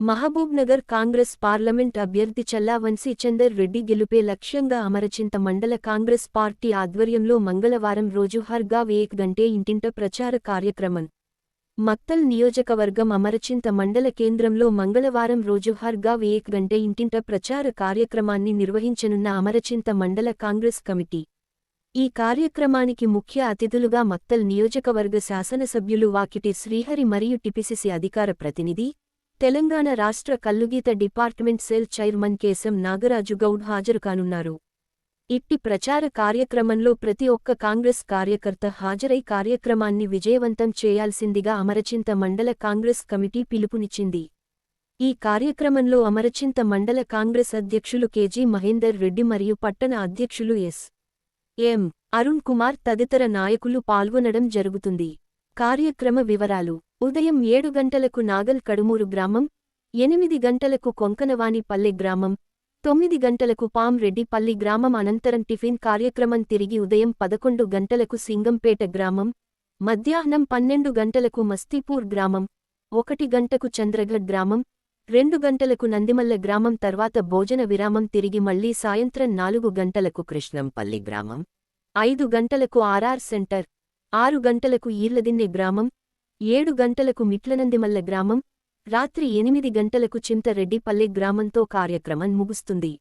Mahabubnagar Congress parliament అభ్యర్థి చల్లావంశీ చందర్ రెడ్డి గెలుపే లక్ష్యంగా అమరచింత మండల కాంగ్రెస్ పార్టీ ఆధ్వర్యంలో మంగళవారం రోజు హర్గావ్ ఏక్ గంటే ఇంటింట ప్రచార కార్యక్రమం. మక్తల్ నియోజకవర్గం అమరచింత మండల కేంద్రంలో మంగళవారం రోజు హర్గావ్ ఏక్ గంటే ఇంటింట ప్రచార కార్యక్రమాన్ని నిర్వహించనున్న అమరచింత మండల కాంగ్రెస్ కమిటీ. ఈ కార్యక్రమానికి ముఖ్య అతిథులుగా మక్తల్ నియోజకవర్గ శాసనసభ్యులు వాకిటి శ్రీహరి మరియు టిపిసిసి అధికార ప్రతినిధి తెలంగాణ రాష్ట్ర కల్లుగీత department cell chairman Kesham Nagaraju Goud హాజరు కానున్నారు. ఇట్టి ప్రచార కార్యక్రమంలో ప్రతి ఒక్క కాంగ్రెస్ కార్యకర్త హాజరై కార్యక్రమాన్ని విజయవంతం చేయాల్సిందిగా అమరచింత మండల కాంగ్రెస్ కమిటీ పిలుపునిచ్చింది. ఈ కార్యక్రమంలో అమరచింత మండల కాంగ్రెస్ అధ్యక్షులు కేజీ మహేందర్ రెడ్డి మరియు పట్టణ అధ్యక్షులు ఎస్. ఎం. అరుణ్ కుమార్ తదితర నాయకులు పాల్గొనడం జరుగుతుంది. కార్యక్రమ వివరాలు ఉదయం ఏడు గంటలకు నాగల్ కడుమూరు గ్రామం ఎనిమిది గంటలకు కొంకనవానిపల్లె గ్రామం తొమ్మిది గంటలకు పాంరెడ్డిపల్లి గ్రామం అనంతరం టిఫిన్ కార్యక్రమం తిరిగి ఉదయం పదకొండు గంటలకు సింగంపేట గ్రామం మధ్యాహ్నం పన్నెండు గంటలకు మస్తీపూర్ గ్రామం ఒకటి గంటకు చంద్రగఢ్ గ్రామం రెండు గంటలకు నందిమల్ల గ్రామం తర్వాత భోజన విరామం తిరిగి మళ్ళీ సాయంత్రం నాలుగు గంటలకు కృష్ణంపల్లి గ్రామం ఐదు గంటలకు ఆర్ఆర్ సెంటర్ ఆరు గంటలకు ఈర్లదిన్నె గ్రామం ఏడు గంటలకు మిట్లనందిమల్ల గ్రామం రాత్రి ఎనిమిది గంటలకు చింతరెడ్డిపల్లె గ్రామంతో కార్యక్రమం ముగుస్తుంది.